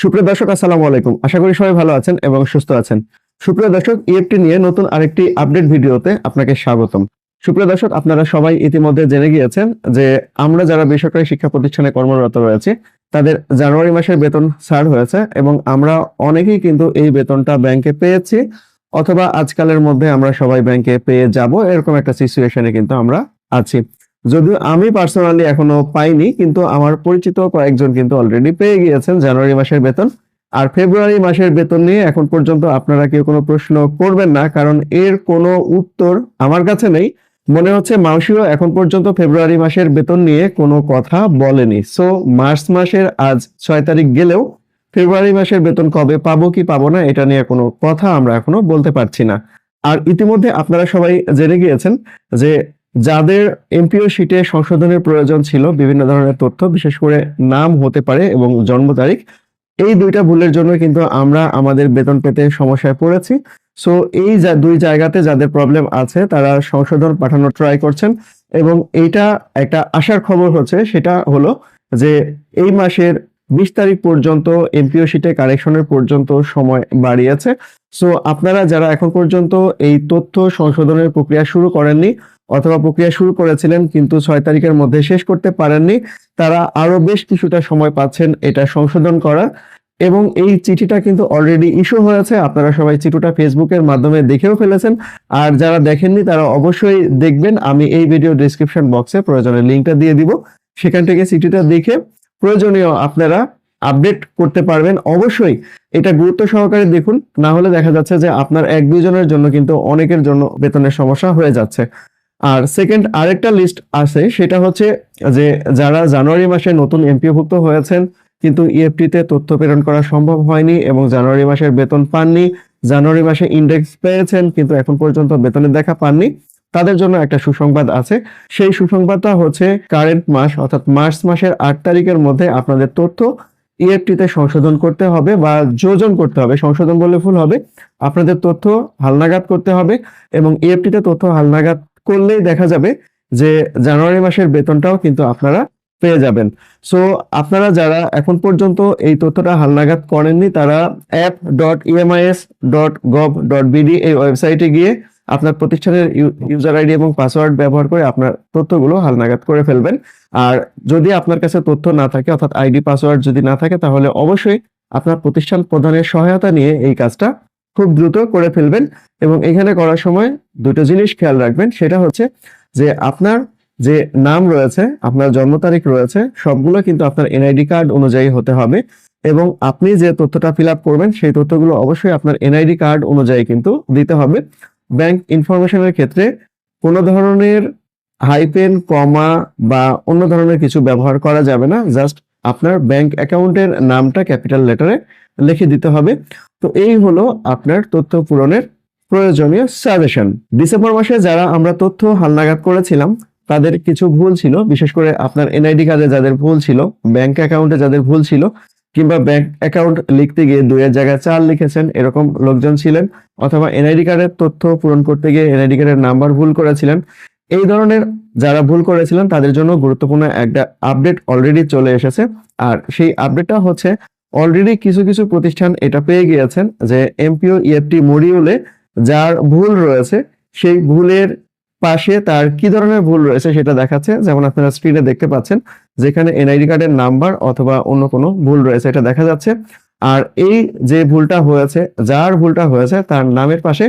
সুপ্রিয় দর্শক, আসসালামু আলাইকুম। আশা করি সবাই ভালো আছেন এবং সুস্থ আছেন। সুপ্রিয় দর্শক ইএফটি নিয়ে নতুন আরেকটি আপডেট ভিডিওতে আপনাকে স্বাগতম। সুপ্রিয় দর্শক, আপনারা সবাই ইতিমধ্যে জেনে গিয়েছেন যে আমরা যারা বেসরকারি শিক্ষা প্রতিষ্ঠানে কর্মরত রয়েছে, তাদের জানুয়ারি মাসের বেতন ছাড় হয়েছে এবং আমরা অনেকেই কিন্তু এই বেতনটা ব্যাংকে পেয়েছি অথবা আজকালের মধ্যে আমরা সবাই ব্যাংকে পেয়ে যাব, এরকম একটা সিচুয়েশনে কিন্তু আমরা আছি। যদিও আমি পার্সোনালি এখনও পাইনি, কিন্তু আমার পরিচিত কয়েকজন কিন্তু অলরেডি পেয়ে গিয়েছেন জানুয়ারি মাসের বেতন। আর ফেব্রুয়ারি মাসের বেতন নিয়ে এখন পর্যন্ত আপনারা কেউ কোনো প্রশ্ন করবেন না, কারণ এর কোনো উত্তর আমার কাছে নেই। মনে হচ্ছে মাউসিও এখন পর্যন্ত ফেব্রুয়ারি মাসের বেতন নিয়ে কোনো কথা বলেনি। সো মার্চ মাসের আজ ছয় তারিখ গেলেও ফেব্রুয়ারি মাসের বেতন কবে পাবো কি পাবো না, এটা নিয়ে কোনো কথা আমরা এখনও বলতে পারছি না। আর ইতিমধ্যে আপনারা সবাই জেনে গিয়েছেন যে যাদের এমপিও শিটে সংশোধনের প্রয়োজন ছিল, বিভিন্ন ধরনের তথ্য, বিশেষ করে নাম হতে পারে এবং জন্ম তারিখ, এই দুইটা ভুলের জন্য কিন্তু আমরা আমাদের বেতন পেতে সমস্যায় পড়েছি। সো এই দুই জায়গাতে যাদের প্রবলেম আছে, তারা সংশোধন পাঠানোর ট্রাই করছেন এবং এইটা একটা আশার খবর হচ্ছে, সেটা হলো যে এই মাসের বিশ তারিখ পর্যন্ত এমপিও শিটে কারেকশনের পর্যন্ত সময় বাড়িয়েছে। সো আপনারা যারা এখন পর্যন্ত এই তথ্য সংশোধনের প্রক্রিয়া শুরু করেননি অথবা প্রক্রিয়া শুরু করেছিলেন কিন্তু ছয় তারিখের মধ্যে শেষ করতে পারেননি, তারা আরও বেশ কিছুটা সময় পাচ্ছেন এটা সংশোধন করার। এবং এই চিঠিটা কিন্তু অলরেডি ইস্যু হয়েছে, আপনারা সবাই চিঠিটা ফেসবুকের মাধ্যমে দেখেও ফেলেছেন। আর যারা দেখেননি তারা অবশ্যই দেখবেন, আমি এই ভিডিও ডিসক্রিপশন বক্সে প্রয়োজনে লিঙ্কটা দিয়ে দিব। সেখান থেকে চিঠিটা দেখে প্রয়োজনীয় আপনারা আপডেট করতে পারবেন। অবশ্যই এটা গুরুত্ব সহকারে দেখুন, না হলে দেখা যাচ্ছে যে আপনার এক দুজনের জন্য কিন্তু অনেকের জন্য বেতনের সমস্যা হয়ে যাচ্ছে। আর সেকেন্ড আরেকটা লিস্ট আছে, সেটা হচ্ছে যে যারা জানুয়ারি মাসে নতুন এমপিওভুক্ত হয়েছেন, কিন্তু ইএফটিতে তথ্য প্রেরণ করা সম্ভব হয়নি এবং জানুয়ারি মাসের বেতন পাননি, জানুয়ারি মাসে ইন্ডেক্স পেয়েছেন, কিন্তু এখন পর্যন্ত বেতনের দেখা পাননি। তাদের জন্য একটা সুসংবাদ আছে। সেই সুসংবাদটা হচ্ছে কারেন্ট মাস, অর্থাৎ মার্চ মাসের আট তারিখের মধ্যে আপনাদের তথ্য ইএফটিতে সংশোধন করতে হবে বা যোজন করতে হবে। সংশোধন বললে ভুল হবে। আপনাদের তথ্য হালনাগাদ করতে হবে এবং ইএফটিতে তথ্য হালনাগাদ করলেই দেখা যাবে যে জানুয়ারি মাসের বেতনটাও কিন্তু আপনারা পেয়ে যাবেন। সো আপনারা যারা এখন পর্যন্ত এই তথ্যটা হালনাগাদ করেননি, তারা app dot EMIS dot gov dot BD এই ওয়েবসাইটে গিয়ে আপনার প্রতিষ্ঠানের ইউজার আইডি এবং পাসওয়ার্ড ব্যবহার করে আপনার তথ্যগুলো হালনাগাদ করে ফেলবেন। আর যদি আপনার কাছে তথ্য না থাকে, অর্থাৎ আইডি পাসওয়ার্ড যদি না থাকে, তাহলে অবশ্যই আপনার প্রতিষ্ঠান প্রধানের সহায়তা নিয়ে এই কাজটা খুব দ্রুত করে ফেলবেন। এবং এখানে করার সময় দুটো জিনিস খেয়াল রাখবেন, সেটা হচ্ছে যে আপনার যে নাম রয়েছে, আপনার জন্ম তারিখ রয়েছে, সবগুলো কিন্তু আপনার এনআইডি কার্ড অনুযায়ী হতে হবে। এবং আপনি যে তথ্যটা ফিল করবেন, সেই তথ্যগুলো অবশ্যই আপনার এনআইডি কার্ড অনুযায়ী কিন্তু দিতে হবে। ব্যাংক ইনফরমেশনের ক্ষেত্রে কোনো ধরনের হাইপেন কমা বা অন্য ধরনের কিছু ব্যবহার করা যাবে না। জাস্ট আপনার ব্যাংক অ্যাকাউন্টের নামটা ক্যাপিটাল লেটারে লিখে দিতে হবে। তো এই হলো আপনার তথ্য পূরণের প্রয়োজনীয় সাজেশন ডিসেম্বর মাসে যারা আমরা তথ্য হালনাগাদ করেছিলাম, তাদের কিছু ভুল ছিল। বিশেষ করে আপনার এনআইডি কার্ডে যাদের ভুল ছিল ব্যাংক অ্যাকাউন্টে যাদের ভুল ছিল কিংবা ব্যাংক অ্যাকাউন্ট লিখতে গিয়ে দুইয়ের জায়গায় চার লিখেছেন, এরকম লোকজন ছিলেন, অথবা এনআইডি কার্ডের তথ্য পূরণ করতে গিয়ে এনআইডি কার্ডের নাম্বার ভুল করেছিলেন। এই ধরনের যারা ভুল করেছিলেন, তাদের জন্য গুরুত্বপূর্ণ একটা আপডেট অলরেডি চলে এসেছে। আর সেই আপডেটটা হচ্ছে অলরেডি কিছু কিছু প্রতিষ্ঠান এটা পেয়ে গিয়েছেন যে এমপিও ইএফটি মডিউলে যার ভুল রয়েছে, সেই ভুলের পাশে তার কি ধরনের ভুল রয়েছে সেটা দেখাচ্ছে। যেমন আপনারা স্ক্রিনে দেখতে পাচ্ছেন, যেখানে এনআইডি কার্ডের নাম্বার অথবা অন্য কোনো ভুল রয়েছে এটা দেখা যাচ্ছে। আর এই যে ভুলটা হয়েছে, যার ভুলটা হয়েছে, তার নামের পাশে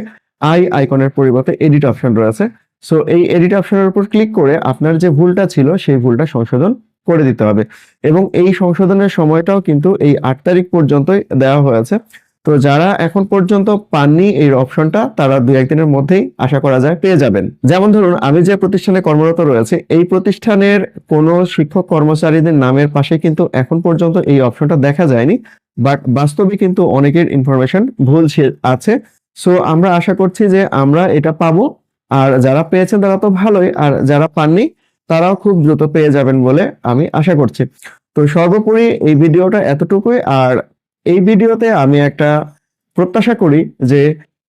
আই আইকনের পরিবর্তে এডিট অপশন রয়েছে। সো এই এডিট অপশনের উপর ক্লিক করে আপনার যে ভুলটা ছিল, সেই ভুলটা সংশোধন করে দিতে হবে। এবং এই সংশোধনের সময়টাও কিন্তু এই আট তারিখ পর্যন্তই দেওয়া হয়েছে। তো যারা এখন পর্যন্ত পাননি এই অপশনটা, তারা দুই একদিনের মধ্যেই আশা করা যায় পেয়ে যাবেন। যেমন ধরুন, আমি যে প্রতিষ্ঠানে কর্মরত রয়েছে, এই প্রতিষ্ঠানের কোনো শিক্ষক কর্মচারীদের নামের পাশে কিন্তু এখন পর্যন্ত এই অপশনটা দেখা যায়নি, বাট বাস্তবে কিন্তু অনেকের ইনফরমেশন ভুল আছে। সো আমরা আশা করছি যে আমরা এটা পাবো, আর যারা পেয়েছেন তারা তো ভালোই, আর যারা পাননি, তারাও খুব দ্রুত পেয়ে যাবেন বলে আমি আশা করছি। তো সর্বোপরি এই ভিডিওটা এতটুকুই, আর এই ভিডিওতে আমি একটা প্রত্যাশা করি যে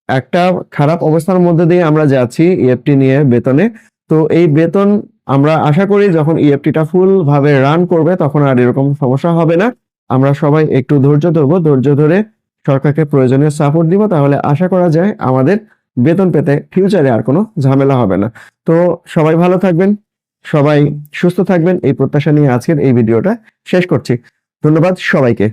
একটা খারাপ অবস্থার মধ্যে দিয়ে আমরা যাচ্ছি ইএফটি নিয়ে বেতনে, তো এই বেতন আমরা আশা করি যখন ইএফটিটা ফুল ভাবে রান করবে তখন আর এরকম সমস্যা হবে না। আমরা সবাই একটু ধৈর্য ধরবো, ধৈর্য ধরে সরকারকে প্রয়োজনীয় সাপোর্ট দিব, তাহলে আশা করা যায় আমাদের বেতন পেতে ফিউচারে আর কোনো ঝামেলা হবে না। তো সবাই ভালো থাকবেন, সবাই সুস্থ থাকবেন, এই প্রত্যাশা নিয়ে আজকের এই ভিডিওটা শেষ করছি। ধন্যবাদ সবাইকে।